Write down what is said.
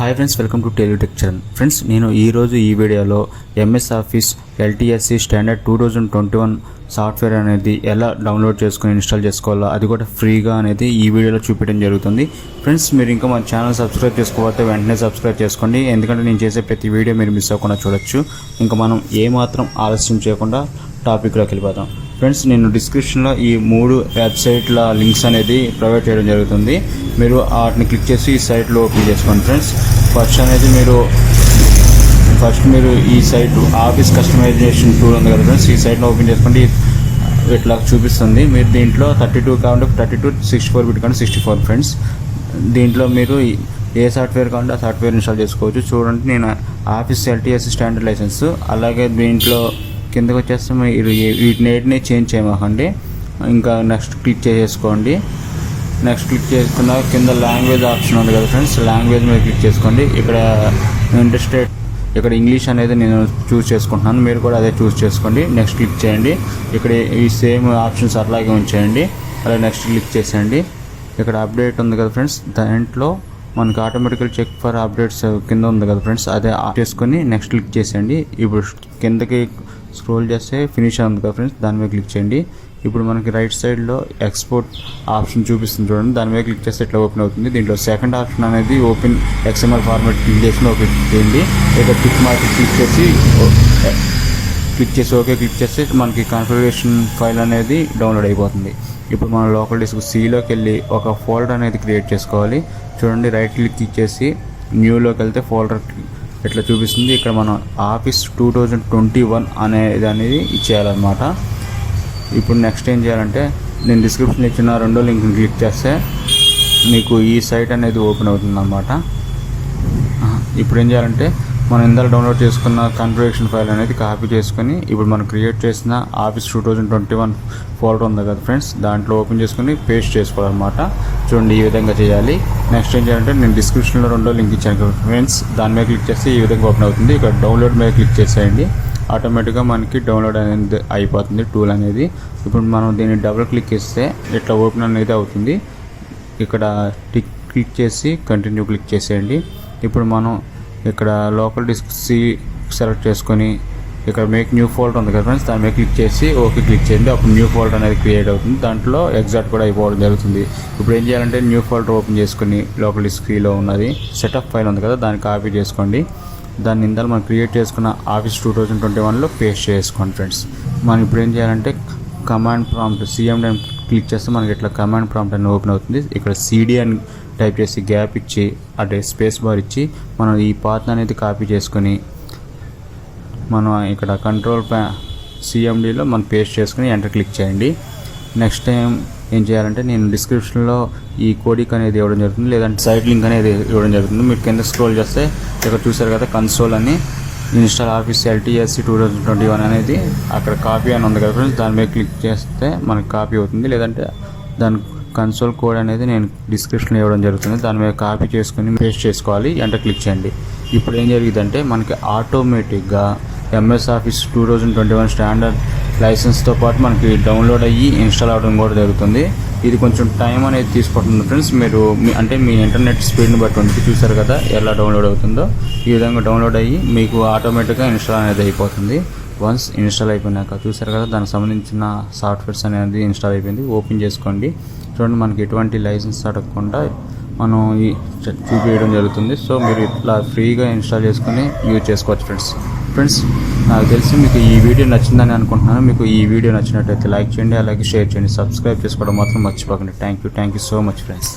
Hi friends welcome to Telitech Charan friends నేను ఈరోజు ఈ వీడియోలో MS office LTSC standard two thousand twenty one software అనేది ఎలా డౌన్లోడ్ చేసుకొని ఇన్స్టాల్ చేసుకోవాలో అది కూడా ఫ్రీగా అనేది ఈ వీడియోలో చూపించడం జరుగుతుంది. ఫ్రెండ్స్ మీరు ఇంకా మన ఛానల్ సబ్స్క్రైబ్ చేసుకోకపోతే వెంటనే సబ్స్క్రైబ్ చేసుకోండి. ఎందుకంటే నేను చేసే ప్రతి వీడియో మీరు మిస్ అవ్వకుండా చూడొచ్చు. ఇంకా మనం ఏమాత్రం ఆలస్యం చేయకుండా టాపిక్లోకి వెళ్ళిపోతాం ఫ్రెండ్స్ నేను డిస్క్రిప్షన్లో ఈ మూడు వెబ్సైట్ల లింక్స్ అనేది ప్రొవైడ్ చేయడం జరుగుతుంది. మీరు వాటిని క్లిక్ చేసి ఈ సైట్లో ఓపెన్ చేసుకోండి ఫ్రెండ్స్ ఫస్ట్ అనేది మీరు ఫస్ట్ మీరు ఈ సైట్ ఆఫీస్ కస్టమైజేషన్ టూల్ ఉంది కదా ఫ్రెండ్స్ ఈ సైట్ని ఓపెన్ చేసుకోండి. ఇట్లా చూపిస్తుంది. మీరు దీంట్లో థర్టీ టూ కావాలంటే thirty two sixty four bit కానీ సిక్స్టీ ఫోర్ ఫ్రెండ్స్ దీంట్లో మీరు ఏ సాఫ్ట్వేర్ కావాలంటే ఆ సాఫ్ట్వేర్ ఇన్స్టాల్ చేసుకోవచ్చు. చూడండి నేను ఆఫీస్ ఎల్టీఎస్ స్టాండర్డ్ లైసెన్స్ అలాగే దీంట్లో కిందకి వచ్చేస్తే మీరు వీటిని చేంజ్ చేయమాకండి. ఇంకా నెక్స్ట్ క్లిక్ చేసేసుకోండి. నెక్స్ట్ క్లిక్ చేసుకున్న కింద లాంగ్వేజ్ ఆప్షన్ ఉంది కదా ఫ్రెండ్స్ లాంగ్వేజ్ మీద క్లిక్ చేసుకోండి. ఇక్కడ ఇంట్రెస్టెడ్ ఇక్కడ ఇంగ్లీష్ అనేది నేను చూస్ చేసుకుంటున్నాను. మీరు కూడా అదే చూస్ చేసుకోండి. నెక్స్ట్ క్లిక్ చేయండి. ఇక్కడ ఈ సేమ్ ఆప్షన్స్ అట్లాగే ఉంచేయండి. అలా నెక్స్ట్ క్లిక్ చేసేయండి. ఇక్కడ అప్డేట్ ఉంది కదా ఫ్రెండ్స్ దాంట్లో మనకి ఆటోమేటికల్ చెక్ ఫర్ అప్డేట్స్ కింద ఉంది కదా ఫ్రెండ్స్ అదే చేసుకొని నెక్స్ట్ క్లిక్ చేసేయండి. ఇప్పుడు కిందకి స్క్రోల్ చేస్తే ఫినిష్ అవుతుంది కదా ఫ్రెండ్స్? దాని మీద క్లిక్ చేయండి. ఇప్పుడు మనకి రైట్ సైడ్లో ఎక్స్పోర్ట్ ఆప్షన్ చూపిస్తుంది చూడండి. దాని మీద క్లిక్ చేస్తే ఇట్లా ఓపెన్ అవుతుంది. దీంట్లో సెకండ్ ఆప్షన్ అనేది ఓపెన్ ఎక్స్ఎంఎల్ ఫార్మాట్ క్లిక్ చేసి ఓపెన్ చేయండి. లేదా క్లిక్ మార్క్ క్లిక్ చేసి క్లిక్ చేసి ఓకే క్లిక్ చేస్తే మనకి కాన్ఫిగరేషన్ ఫైల్ అనేది డౌన్లోడ్ అయిపోతుంది. ఇప్పుడు మనం లోకల్ డిస్క్ సిలోకి వెళ్ళి ఒక ఫోల్డర్ అనేది క్రియేట్ చేసుకోవాలి. చూడండి రైట్ క్లిక్ ఇచ్చేసి న్యూలోకి వెళ్తే ఫోల్డర్ ఇట్లా చూపిస్తుంది? ఇక్కడ మనం office two thousand twenty one అనేది అనేది ఇచ్చేయాలన్నమాట. ఇప్పుడు నెక్స్ట్ ఏం చేయాలంటే నేను డిస్క్రిప్షన్ ఇచ్చిన రెండో లింక్ క్లిక్ చేస్తే మీకు ఈ సైట్ అనేది ఓపెన్ అవుతుంది అన్నమాట ఇప్పుడు ఏం చేయాలంటే మనం ఇందాక డౌన్లోడ్ చేసుకున్న కన్ఫిగరేషన్ ఫైల్ అనేది కాపీ చేసుకొని ఇప్పుడు మనం క్రియేట్ చేసిన office two thousand twenty one folder ఉంది కదా ఫ్రెండ్స్ దాంట్లో ఓపెన్ చేసుకొని పేస్ట్ చేసుకోవాలన్నమాట. చూడండి ఈ విధంగా చేయాలి. నెక్స్ట్ ఏం చేయాలంటే నేను డిస్క్రిప్షన్లో రెండో లింక్ ఇచ్చాను ఫ్రెండ్స్ దాని మీద క్లిక్ చేస్తే ఈ విధంగా ఓపెన్ అవుతుంది. ఇక్కడ డౌన్లోడ్ మీద క్లిక్ చేసేయండి. ఆటోమేటిక్గా మనకి డౌన్లోడ్ అనేది అయిపోతుంది టూల్ అనేది. ఇప్పుడు మనం దీన్ని డబుల్ క్లిక్ ఇస్తే ఇట్లా ఓపెన్ అనేది అవుతుంది. ఇక్కడ టిక్ క్లిక్ చేసి కంటిన్యూ క్లిక్ చేసేయండి. ఇప్పుడు మనం ఇక్కడ లోకల్ డిస్క్ సి సెలెక్ట్ చేసుకొని ఇక్కడ మేక్ న్యూ ఫోల్డర్ ఉంది కదా ఫ్రెండ్స్ దాని మీద క్లిక్ చేసి ఓకే క్లిక్ చేయండి. అప్పుడు న్యూ ఫోల్డర్ అనేది క్రియేట్ అవుతుంది. దాంట్లో ఎగ్జాక్ట్ కూడా అయిపోవడం జరుగుతుంది. ఇప్పుడు ఏం చేయాలంటే న్యూ ఫోల్డర్ ఓపెన్ చేసుకుని లోకల్ డిస్క్లో ఉన్నది. సెటప్ ఫైల్ ఉంది కదా దాన్ని కాపీ చేసుకోండి. దాన్ని ఇందాక మనం క్రియేట్ చేసుకున్న ఆఫీస్ టూ థౌజండ్ ట్వంటీ వన్లో పేస్ట్ చేసుకోండి ఫ్రెండ్స్ మనం ఇప్పుడు ఏం చేయాలంటే కమాండ్ ప్రాంప్ట్ సిఎం క్లిక్ చేస్తే మనకి ఇట్లా కమాండ్ ప్రాంప్ట్ అని ఓపెన్ అవుతుంది. ఇక్కడ సీడీ అని టైప్ చేసి గ్యాప్ ఇచ్చి అంటే స్పేస్ బార్ ఇచ్చి మనం ఈ పాత్ అనేది కాపీ చేసుకొని మనం ఇక్కడ కంట్రోల్ ప్యా సిఎండిలో మనం పేస్ట్ చేసుకుని ఎంటర్ క్లిక్ చేయండి. నెక్స్ట్ టైం ఏం చేయాలంటే నేను డిస్క్రిప్షన్లో ఈ కోడిక్ అనేది ఇవ్వడం జరుగుతుంది లేదంటే సైట్ లింక్ అనేది ఇవ్వడం జరుగుతుంది. మీరు కింద స్క్రోల్ చేస్తే ఇక్కడ చూసారు కదా కన్సోల్ అని install office LTSC two thousand twenty one అనేది అక్కడ కాపీ అని ఉంది కదా ఫ్రెండ్స్ దాని మీద క్లిక్ చేస్తే మనకి కాపీ అవుతుంది. లేదంటే దాని కన్సోల్ కోడ్ అనేది నేను డిస్క్రిప్షన్లో ఇవ్వడం జరుగుతుంది. దాని మీద కాపీ చేసుకుని పేస్ట్ చేసుకోవాలి. అంటే క్లిక్ చేయండి. ఇప్పుడు ఏం జరిగిందంటే మనకి ఆటోమేటిక్గా MS office two thousand twenty one standard లైసెన్స్తో పాటు మనకి డౌన్లోడ్ అయ్యి ఇన్స్టాల్ అవ్వడం కూడా జరుగుతుంది. ఇది కొంచెం టైం అనేది తీసుకుంటుంది ఫ్రెండ్స్. మీరు మీ అంటే మీ ఇంటర్నెట్ స్పీడ్ని బట్టి ఉంటుంది. చూసారు కదా ఎలా డౌన్లోడ్ అవుతుందో. ఈ విధంగా డౌన్లోడ్ అయ్యి మీకు ఆటోమేటిక్గా ఇన్స్టాల్ అనేది అయిపోతుంది. వన్స్ ఇన్స్టాల్ అయిపోయినాక చూసారు కదా దానికి సంబంధించిన సాఫ్ట్వేర్స్ అనేది ఇన్స్టాల్ అయిపోయింది. ఓపెన్ చేసుకోండి. చూడండి మనకి ఎటువంటి లైసెన్స్ అడగకుండా మనం ఈ చూపించడం జరుగుతుంది. సో మీరు ఇట్లా ఫ్రీగా ఇన్స్టాల్ చేసుకుని యూజ్ చేసుకోవచ్చు ఫ్రెండ్స్. ఫ్రెండ్స్ నాకు తెలిసి మీకు ఈ వీడియో నచ్చిందని అనుకుంటున్నాను. మీకు ఈ వీడియో నచ్చినట్టయితే లైక్ చేయండి అలాగే షేర్ చేయండి. సబ్స్క్రైబ్ చేసుకోవడం మాత్రం మర్చిపోకండి. Thank you thank you so much friends.